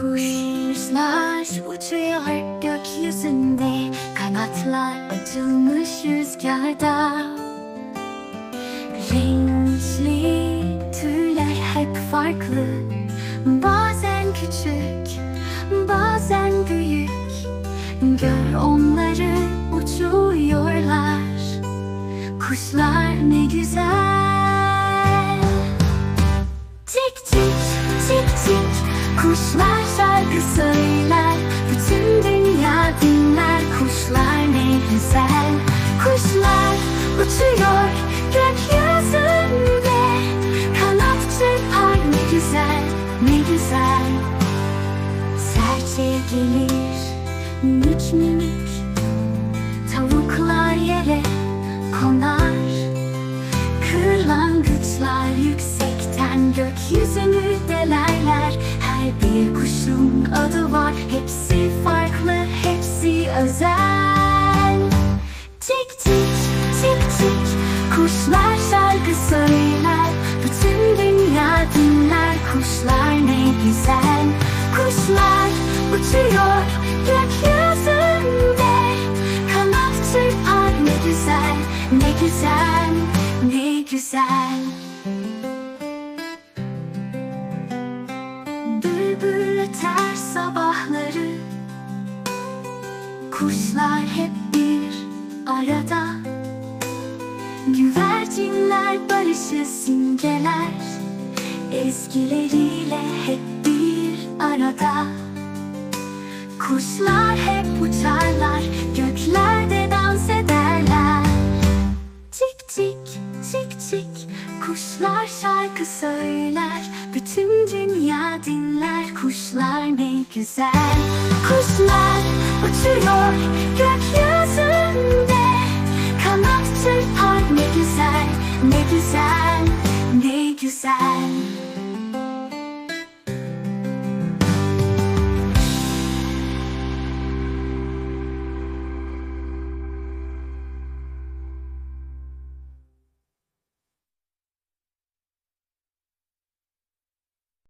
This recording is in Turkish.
Kuşlar uçuyor gökyüzünde. Kanatlar açılmış rüzgarda. Renkli tüyler hep farklı. Bazen küçük, bazen büyük. Gör onları uçuyorlar. Kuşlar ne güzel. Tik tik tik tik Kuşlar şarkı söyler Bütün dünya dinler. Kuşlar ne güzel Kuşlar uçuyor gökyüzünde. Kanat çırpar ne güzel ne güzel. Serçe gelir minik minik Tavuklar yere konar. Kırlangıçlar yüksekten gökyüzünü delerler Bir kuşun adı var. Hepsi farklı, hepsi özel. Tik tik, tik tik Kuşlar şarkı söyler. Bütün dünya dinler Kuşlar ne güzel. Kuşlar uçuyor gökyüzünde. Kanat çırpar ne güzel, ne güzel, ne güzel sabahları. Kuşlar hep bir arada. Güvercinler barışı simgeler Ezgileriyle hep bir arada. Kuşlar hep uçarlar şarkı söyler. Bütün dünya dinler Kuşlar ne güzel. Kuşlar uçuyor gökyüzünde